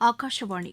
ஆகாஷவாணி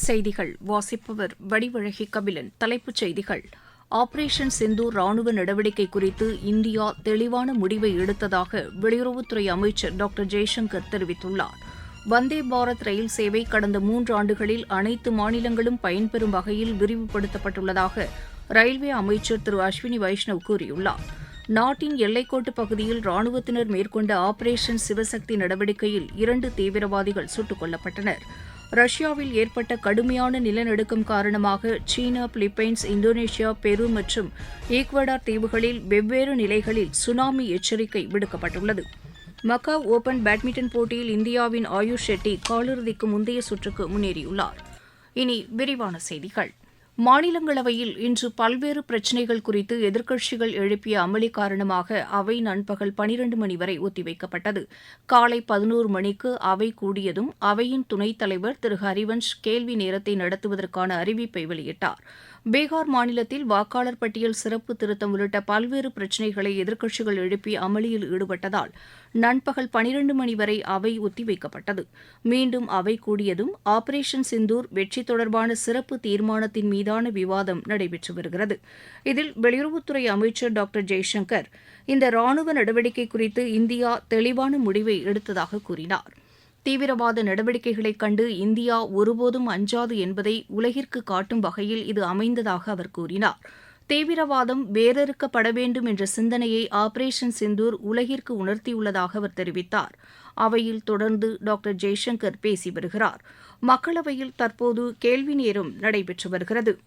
செய்திகள். வாசிப்பவர் வடிவழகி கபிலன். தலைப்புச் செய்திகள். ஆபரேஷன் சிந்து ராணுவ நடவடிக்கை குறித்து இந்தியா தெளிவான முடிவை எடுத்ததாக வெளியுறவுத்துறை அமைச்சர் டாக்டர் ஜெய்சங்கர் தெரிவித்துள்ளார். வந்தே பாரத் ரயில் சேவை கடந்த மூன்று ஆண்டுகளில் அனைத்து மாநிலங்களும் பயன்பெறும் வகையில் விரிவுபடுத்தப்பட்டுள்ளதாக ரயில்வே அமைச்சர் திரு அஸ்வினி வைஷ்ணவ் கூறியுள்ளார். நாட்டின் எல்லைக்கோட்டு பகுதியில் ராணுவத்தினர் மேற்கொண்ட ஆபரேஷன் சிவசக்தி நடவடிக்கையில் இரண்டு தீவிரவாதிகள் சுட்டுக் கொல்லப்பட்டனர். ரஷ்யாவில் ஏற்பட்ட கடுமையான நிலநடுக்கம் காரணமாக சீனா பிலிப்பைன்ஸ் இந்தோனேஷியா பெரு மற்றும் ஈக்வடார் தீவுகளில் வெவ்வேறு நிலைகளில் சுனாமி எச்சரிக்கை விடுக்கப்பட்டுள்ளது. மக்காவ் ஓபன் பேட்மிண்டன் போட்டியில் இந்தியாவின் ஆயுஷ் ஷெட்டி காலிறுதிக்கு முந்தைய சுற்றுக்கு முன்னேறியுள்ளார். இனி விரிவான செய்திகள். மாநிலங்களவையில் இன்று பல்வேறு பிரச்சினைகள் குறித்து எதிர்க்கட்சிகள் எழுப்பிய அமளி காரணமாக அவை நண்பகல் பனிரண்டு மணி வரை ஒத்திவைக்கப்பட்டது. காலை பதினோரு மணிக்கு அவை கூடியதும் அவையின் துணைத் தலைவர் திரு ஹரிவன்ஷ் கேள்வி நேரத்தை நடத்துவதற்கான அறிவிப்பை வெளியிட்டார். பீகார் மாநிலத்தில் வாக்காளர் பட்டியல் சிறப்பு திருத்தம் உள்ளிட்ட பல்வேறு பிரச்சினைகளை எதிர்க்கட்சிகள் எழுப்பி அமளியில் ஈடுபட்டதால் நண்பகல் பனிரண்டு மணி வரை அவை ஒத்திவைக்கப்பட்டது. மீண்டும் அவை கூடியதும் ஆபரேஷன் சிந்தூர் வெற்றி தொடர்பான சிறப்பு தீர்மானத்தின் மீதான விவாதம் நடைபெற்று வருகிறது. இதில் வெளியுறவுத்துறை அமைச்சர் டாக்டர் ஜெய்சங்கர் இந்த ராணுவ நடவடிக்கை குறித்து இந்தியா தெளிவான முடிவை எடுத்ததாக கூறினார். தீவிரவாத நடவடிக்கைகளைக் கண்டு இந்தியா ஒருபோதும் அஞ்சாது என்பதை உலகிற்கு காட்டும் வகையில் இது அமைந்ததாக அவர் கூறினார். தீவிரவாதம் வேரறுக்கப்பட வேண்டும் என்ற சிந்தனையை ஆபரேஷன் சிந்தூர் உலகிற்கு உணர்த்தியுள்ளதாக அவர் தெரிவித்தார். அவையில் தொடர்ந்து டாக்டர் ஜெய்சங்கர் பேசி வருகிறார். மக்களவையில் தற்போது கேள்வி நேரம் நடைபெற்று வருகிறது.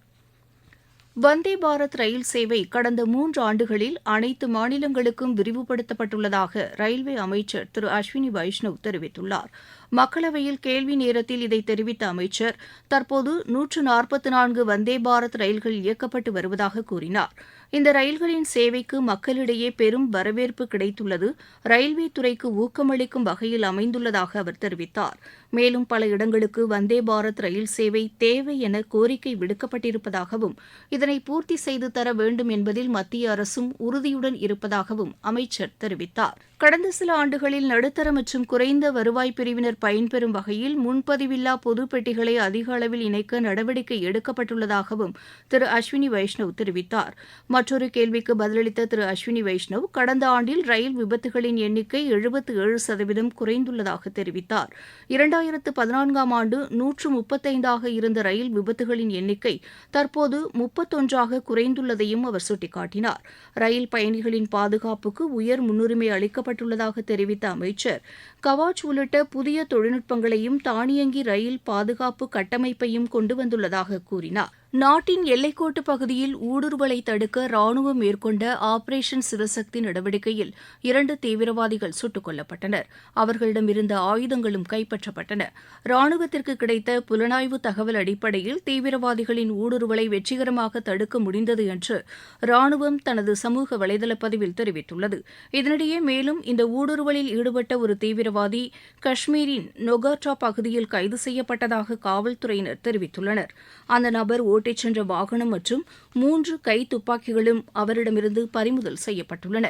வந்தே பாரத் ரயில் சேவை கடந்த மூன்று ஆண்டுகளில் அனைத்து மாநிலங்களுக்கும் விரிவுபடுத்தப்பட்டுள்ளதாக ரயில்வே அமைச்சர் திரு அஸ்வினி வைஷ்ணவ் தெரிவித்துள்ளார். மக்களவையில் கேள்வி நேரத்தில் இதை தெரிவித்த அமைச்சர் தற்போது நூற்று நாற்பத்தி நான்கு வந்தே பாரத் ரயில்கள் இயக்கப்பட்டு வருவதாக கூறினார். இந்த ரயில்களின் சேவைக்கு மக்களிடையே பெரும் வரவேற்பு கிடைத்துள்ளது. ரயில்வே துறைக்கு ஊக்கமளிக்கும் வகையில் அமைந்துள்ளதாக அவர் தெரிவித்தார். மேலும் பல இடங்களுக்கு வந்தே பாரத் ரயில் சேவை தேவை என கோரிக்கை விடுக்கப்பட்டிருப்பதாகவும் இதனை பூர்த்தி செய்து தர வேண்டும் என்பதில் மத்திய அரசும் உறுதியுடன் இருப்பதாகவும் அமைச்சர் தெரிவித்தார். கடந்த சில ஆண்டுகளில் நடுத்தர மற்றும் குறைந்த வருவாய் பிரிவினர் பயன்பெறும் வகையில் முன்பதிவில்லா பொது பெட்டிகளை அதிக அளவில் இணைக்க நடவடிக்கை எடுக்கப்பட்டுள்ளதாகவும் திரு அஸ்வினி வைஷ்ணவ் தெரிவித்தார். மற்றொரு கேள்விக்கு பதிலளித்த திரு அஸ்வினி வைஷ்ணவ் கடந்த ஆண்டில் ரயில் விபத்துகளின் எண்ணிக்கை எழுபத்து ஏழு சதவீதம் குறைந்துள்ளதாக தெரிவித்தார். இரண்டாயிரத்து பதினான்காம் ஆண்டு நூற்று முப்பத்தைந்தாக இருந்த ரயில் விபத்துகளின் எண்ணிக்கை தற்போது முப்பத்தொன்றாக குறைந்துள்ளதையும் அவர் சுட்டிக்காட்டினார். ரயில் பயணிகளின் பாதுகாப்புக்கு உயர் முன்னுரிமை அளிக்கப்பட்டுள்ளதாக தெரிவித்த அமைச்சர் கவாச் உள்ளிட்ட புதிய தொழில்நுட்பங்களையும் தானியங்கி ரயில் பாதுகாப்பு கட்டமைப்பையும் கொண்டு வந்துள்ளதாக கூறினார். நாட்டின் எல்லைக்கோட்டு பகுதியில் ஊடுருவலை தடுக்க ராணுவம் மேற்கொண்ட ஆபரேஷன் சிவசக்தி நடவடிக்கையில் இரண்டு தீவிரவாதிகள் சுட்டுக் கொல்லப்பட்டனர். அவர்களிடமிருந்த ஆயுதங்களும் கைப்பற்றப்பட்டன. ராணுவத்திற்கு கிடைத்த புலனாய்வு தகவல் அடிப்படையில் தீவிரவாதிகளின் ஊடுருவலை வெற்றிகரமாக தடுக்க முடிந்தது என்று ராணுவம் தனது சமூக வலைதள பதிவில் தெரிவித்துள்ளது. இதனிடையே மேலும் இந்த ஊடுருவலில் ஈடுபட்ட ஒரு தீவிரவாதி காஷ்மீரின் நொகாட்டா பகுதியில் கைது செய்யப்பட்டதாக காவல்துறையினர் தெரிவித்துள்ளனர். அந்த நபர் ஓட்டிச் சென்ற வாகனம் மற்றும் மூன்று கை துப்பாக்கிகளும் அவரிடமிருந்து பறிமுதல் செய்யப்பட்டுள்ளன.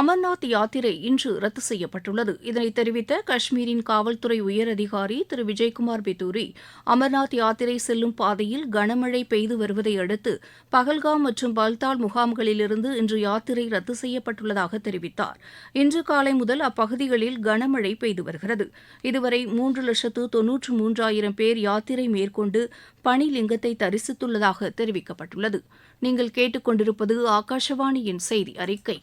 அமர்நாத் யாத்திரை இன்று ரத்து செய்யப்பட்டுள்ளது. இதனை தெரிவித்த காஷ்மீரின் காவல்துறை உயர் அதிகாரி திரு. விஜய்குமார் பெத்தூரி அமர்நாத் யாத்திரை செல்லும் பாதையில் கனமழை பெய்து வருவதை அடுத்து பகல்காம் மற்றும் பல்தால் முகாம்களிலிருந்து இன்று யாத்திரை ரத்து செய்யப்பட்டுள்ளதாக தெரிவித்தார். இன்று காலை முதல் அப்பகுதிகளில் கனமழை பெய்து வருகிறது. இதுவரை மூன்று லட்சத்து தொன்னூற்று மூன்றாயிரம் பேர் யாத்திரை மேற்கொண்டு பனிலிங்கத்தை தரிசித்துள்ளதாக தெரிவிக்கப்பட்டுள்ளது. நீங்கள் கேட்டுக்கொண்டிருப்பது ஆகாஷவாணியின் செய்தி அறிக்கை.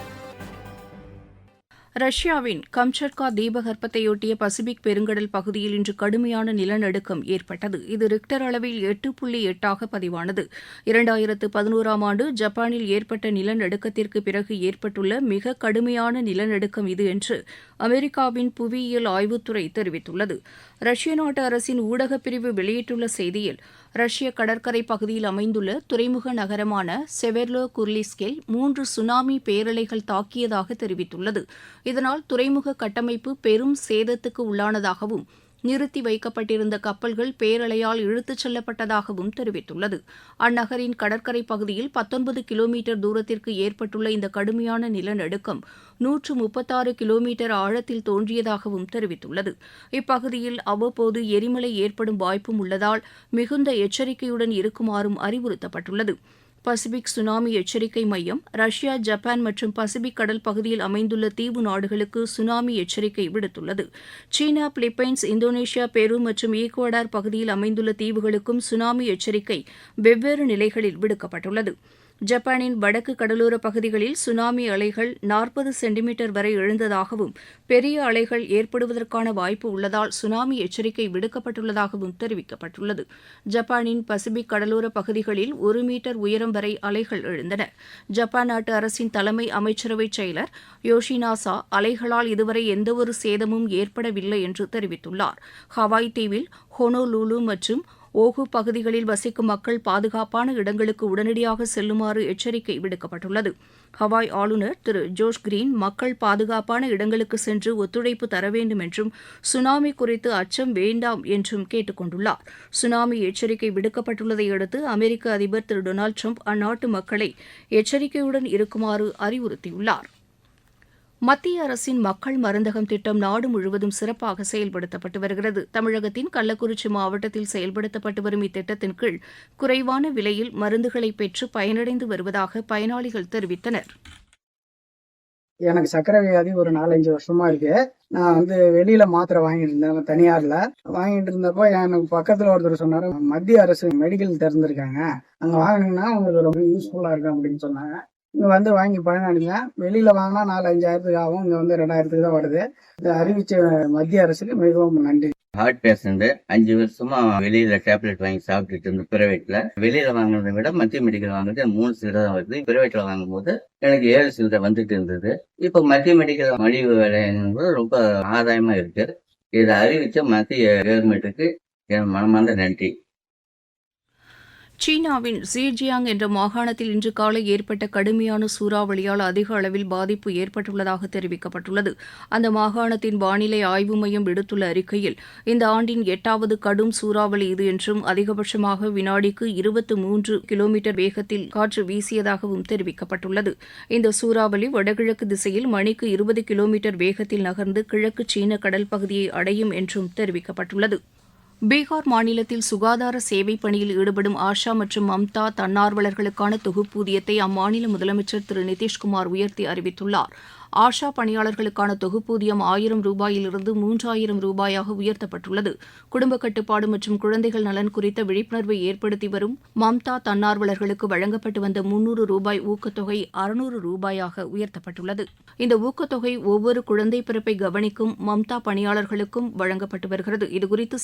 ரஷ்யாவின் கம்சட்கா தீபகற்பத்தையொட்டிய பசிபிக் பெருங்கடல் பகுதியில் இன்று கடுமையான நிலநடுக்கம் ஏற்பட்டது. இது ரிக்டர் அளவில் எட்டு புள்ளி எட்டாக பதிவானது. இரண்டாயிரத்து பதினோராம் ஆண்டு ஜப்பானில் ஏற்பட்ட நிலநடுக்கத்திற்கு பிறகு ஏற்பட்டுள்ள மிக கடுமையான நிலநடுக்கம் இது என்று அமெரிக்காவின் புவியியல் ஆய்வுத்துறை தெரிவித்துள்ளது. ரஷ்ய நாட்டு அரசின் ஊடகப் பிரிவு வெளியிட்டுள்ள செய்தியில் ரஷ்ய கடற்கரை பகுதியில் அமைந்துள்ள துறைமுக நகரமான செவெர்லோ குர்லிஸ்கில் மூன்று சுனாமி பேரலைகள் தாக்கியதாக தெரிவித்துள்ளது. இதனால் துறைமுக கட்டமைப்பு பெரும் சேதத்துக்கு உள்ளானதாகவும் நிறுத்தி வைக்கப்பட்டிருந்த கப்பல்கள் பேரலையால் இழுத்துச் செல்லப்பட்டதாகவும் தெரிவித்துள்ளது. அந்நகரின் கடற்கரை பகுதியில் பத்தொன்பது கிலோமீட்டர் தூரத்திற்கு ஏற்பட்டுள்ள இந்த கடுமையான நிலநடுக்கம் நூற்று முப்பத்தாறு கிலோமீட்டர் ஆழத்தில் தோன்றியதாகவும் தெரிவித்துள்ளது. இப்பகுதியில் அவ்வப்போது எரிமலை ஏற்படும் வாய்ப்பும் உள்ளதால் மிகுந்த எச்சரிக்கையுடன் இருக்குமாறும் அறிவுறுத்தப்பட்டுள்ளது. பசிபிக் சுனாமி எச்சரிக்கை மையம் ரஷ்யா ஜப்பான் மற்றும் பசிபிக் கடல் பகுதியில் அமைந்துள்ள தீவு நாடுகளுக்கு சுனாமி எச்சரிக்கை விடுத்துள்ளது. சீனா பிலிப்பைன்ஸ் இந்தோனேஷியா பெரு மற்றும் ஈக்குவடார் பகுதியில் அமைந்துள்ள தீவுகளுக்கும் சுனாமி எச்சரிக்கை வெவ்வேறு நிலைகளில் விடுக்கப்பட்டுள்ளது. ஜப்பானின் வடக்கு கடலோர பகுதிகளில் சுனாமி அலைகள் நாற்பது சென்டிமீட்டர் வரை எழுந்ததாகவும் பெரிய அலைகள் ஏற்படுவதற்கான வாய்ப்பு உள்ளதால் சுனாமி எச்சரிக்கை விடுக்கப்பட்டுள்ளதாகவும் தெரிவிக்கப்பட்டுள்ளது. ஜப்பானின் பசிபிக் கடலோர பகுதிகளில் ஒரு மீட்டர் உயரம் வரை அலைகள் எழுந்தன. ஜப்பான் நாட்டு அரசின் தலைமை அமைச்சரவை செயலர் யோஷினாசா அலைகளால் இதுவரை எந்தவொரு சேதமும் ஏற்படவில்லை என்று தெரிவித்துள்ளார். ஹவாய் தீவில் ஹொனோலூலு மற்றும் ஓகு பகுதிகளில் வசிக்கும் மக்கள் பாதுகாப்பான இடங்களுக்கு உடனடியாக செல்லுமாறு எச்சரிக்கை விடுக்கப்பட்டுள்ளது. ஹவாய் ஆளுநர் திரு ஜோஷ் கிரீன் மக்கள் பாதுகாப்பான இடங்களுக்கு சென்று ஒத்துழைப்பு தர வேண்டும் என்றும் சுனாமி குறித்து அச்சம் வேண்டாம் என்றும் கேட்டுக் கொண்டுள்ளார். சுனாமி எச்சரிக்கை விடுக்கப்பட்டுள்ளதை அடுத்து அமெரிக்க அதிபர் திரு டொனால்டு ட்ரம்ப் அந்நாட்டு மக்களை எச்சரிக்கையுடன் இருக்குமாறு அறிவுறுத்தியுள்ளார். மத்திய அரசின் மக்கள் மருந்தகம் திட்டம் நாடு முழுவதும் சிறப்பாக செயல்படுத்தப்பட்டு வருகிறது. தமிழகத்தின் கள்ளக்குறிச்சி மாவட்டத்தில் செயல்படுத்தப்பட்டு வரும் இத்திட்டத்தின் கீழ் குறைவான விலையில் மருந்துகளை பெற்று பயனடைந்து வருவதாக பயனாளிகள் தெரிவித்தனர். எனக்கு சர்க்கரை வியாதி ஒரு நாலஞ்சு வருஷமா இருக்கு. நான் வந்து வெளியில மாத்திரை வாங்கிட்டு இருந்தேன் தனியார்ல. வாங்கிட்டு இருந்தப்போ எனக்கு பக்கத்துல ஒருத்தர் சொன்னாரு மத்திய அரசு மெடிக்கல் திறந்திருக்காங்க. அங்க வாங்கினீங்கன்னா உங்களுக்கு ரொம்ப யூஸ்ஃபுல்லா இருக்கும் அப்படின்னு சொன்னாங்க. இங்கே வந்து வாங்கி பயனடைங்க வெளியில் வாங்கினா நாலு அஞ்சாயிரத்துக்கு ஆகும். இங்கே வந்து ரெண்டாயிரத்துக்கு தான் வருது. இதை அறிவிச்ச மத்திய அரசுக்கு மிகவும் நன்றி. ஹார்ட் பேஷண்ட் அஞ்சு வருஷமா வெளியில டேப்லெட் வாங்கி சாப்பிட்டுட்டு இருந்த பிரைவேட்ல வெளியில வாங்குறதை விட மத்திய மெடிக்கல் வாங்குறது மூணு சில்லரை தான் வருது. பிரைவேட்ல வாங்கும்போது எனக்கு ஏழு சில்லரை வந்துட்டு இருந்தது. இப்போ மத்திய மெடிக்கல் மலிவு விலைங்கிறது ரொம்ப ஆதாயமா இருக்கு. இதை அறிவிச்ச மத்திய கவர்மெண்ட்டுக்கு என் மனமார்ந்த நன்றி. சீனாவின் ஜீஜியாங் என்ற மாகாணத்தில் இன்று காலை ஏற்பட்ட கடுமையான சூறாவளியால் அதிக அளவில் பாதிப்பு ஏற்பட்டுள்ளதாக தெரிவிக்கப்பட்டுள்ளது. அந்த மாகாணத்தின் வானிலை ஆய்வு மையம் விடுத்துள்ள அறிக்கையில் இந்த ஆண்டின் எட்டாவது கடும் சூறாவளி இது என்றும் அதிகபட்சமாக வினாடிக்கு இருபத்து மூன்று கிலோமீட்டர் வேகத்தில் காற்று வீசியதாகவும் தெரிவிக்கப்பட்டுள்ளது. இந்த சூறாவளி வடகிழக்கு திசையில் மணிக்கு இருபது கிலோமீட்டர் வேகத்தில் நகர்ந்து கிழக்கு சீன கடல் பகுதியை அடையும் என்றும் தெரிவிக்கப்பட்டுள்ளது. பீகார் மாநிலத்தில் சுகாதார சேவை பணியில் ஈடுபடும் ஆஷா மற்றும் மம்தா தன்னார்வலர்களுக்கான தொகுப்பூதியத்தை அம்மாநில முதலமைச்சர் திரு நிதிஷ்குமார் உயர்த்தி அறிவித்துள்ளார். ஆஷா பணியாளர்களுக்கான தொகுப்பூதியம் ஆயிரம் ரூபாயிலிருந்து மூன்றாயிரம் ரூபாயாக உயர்த்தப்பட்டுள்ளது. குடும்ப கட்டுப்பாடு மற்றும் குழந்தைகள் நலன் குறித்த விழிப்புணர்வை ஏற்படுத்தி வரும் மம்தா தன்னார்வலர்களுக்கு வழங்கப்பட்டு வந்த முன்னூறு ரூபாய் ஊக்கத்தொகை அறுநூறு ரூபாயாக உயர்த்தப்பட்டுள்ளது. இந்த ஊக்கத்தொகை ஒவ்வொரு குழந்தை பிறப்பை கவனிக்கும் மம்தா பணியாளர்களுக்கும் வழங்கப்பட்டு வருகிறது. இதுகுறித்து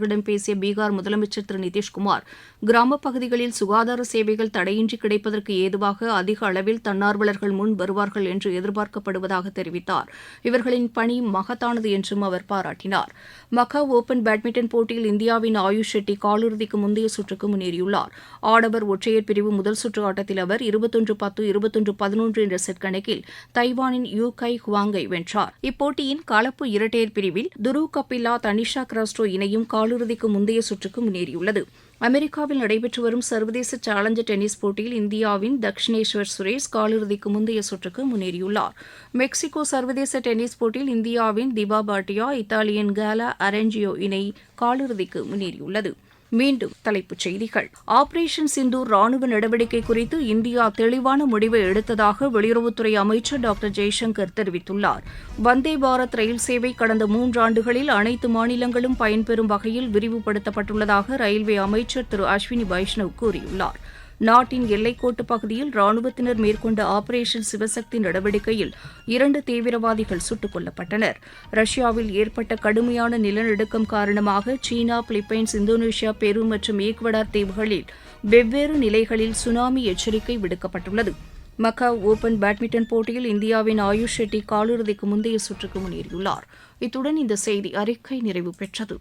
செய்தியாளர்களிடம் பேசிய பீகார் முதலமைச்சர் திரு நிதிஷ்குமார் கிராமப் பகுதிகளில் சுகாதார சேவைகள் தடையின்றி கிடைப்பதற்கு ஏதுவாக அதிக அளவில் தன்னார்வலர்கள் முன் வருவார்கள் என்று எதிர்பார்க்கப்படுவதாக தெரிவித்தார். இவர்களின் பணி மகத்தானது என்றும் அவர் பாராட்டினார். மக்காவ் ஓபன் பேட்மிண்டன் போட்டியில் இந்தியாவின் ஆயுஷ் ஷெட்டி காலிறுதிக்கு முந்தைய சுற்றுக்கு முன்னேறியுள்ளார். ஆடவர் ஒற்றையர் பிரிவு முதல் சுற்று ஆட்டத்தில் அவர் இருபத்தொன்று பத்து இருபத்தொன்று பதினொன்று என்ற செட் கணக்கில் தைவானின் யூ கை ஹுவாங்கை வென்றார். இப்போட்டியின் கலப்பு இரட்டையர் பிரிவில் துரு கபிலா தனிஷா கிராஸ்டோ இணையும் கால் காலிறுதிக்கு முந்தைய சுற்றுக்கு முன்னேறியுள்ளது. அமெரிக்காவில் நடைபெற்று வரும் சர்வதேச சேலஞ்சர் டென்னிஸ் போட்டியில் இந்தியாவின் தக்ஷினேஸ்வர் சுரேஷ் காலிறுதிக்கு முந்தைய சுற்றுக்கு முன்னேறியுள்ளார். மெக்சிகோ சர்வதேச டென்னிஸ் போட்டியில் இந்தியாவின் திபா பாட்டியா இத்தாலியன் கேலா அரேஞ்சியோ இணை காலிறுதிக்கு முன்னேறியுள்ளது. மீண்டும் தலைப்புச் செய்திகள். ஆபரேஷன் சிந்தூர் ராணுவ நடவடிக்கை குறித்து இந்தியா தெளிவான முடிவை எடுத்ததாக வெளியுறவுத்துறை அமைச்சர் டாக்டர் ஜெய்சங்கர் தெரிவித்துள்ளார். வந்தே பாரத் ரயில் சேவை கடந்த மூன்றாண்டுகளில் அனைத்து மாநிலங்களும் பயன்பெறும் வகையில் விரிவுபடுத்தப்பட்டுள்ளதாக ரயில்வே அமைச்சர் திரு அஸ்வினி வைஷ்ணவ் கூறியுள்ளார். நாட்டின் எல்லைக்கோட்டு பகுதியில் ராணுவத்தினர் மேற்கொண்ட ஆபரேஷன் சிவசக்தி நடவடிக்கையில் இரண்டு தீவிரவாதிகள் சுட்டுக் கொல்லப்பட்டனர். ரஷ்யாவில் ஏற்பட்ட கடுமையான நிலநடுக்கம் காரணமாக சீனா பிலிப்பைன்ஸ் இந்தோனேஷியா பெரு மற்றும் ஈக்வடார் தீவுகளில் வெவ்வேறு நிலைகளில் சுனாமி எச்சரிக்கை விடுக்கப்பட்டுள்ளது. மக்காவ் ஓபன் பேட்மிண்டன் போட்டியில் இந்தியாவின் ஆயுஷ் ஷெட்டி காலிறுதிக்கு முந்தைய சுற்றுக்கு முன்னேறியுள்ளார். இத்துடன் இந்த செய்தி அறிக்கை நிறைவு பெற்றது.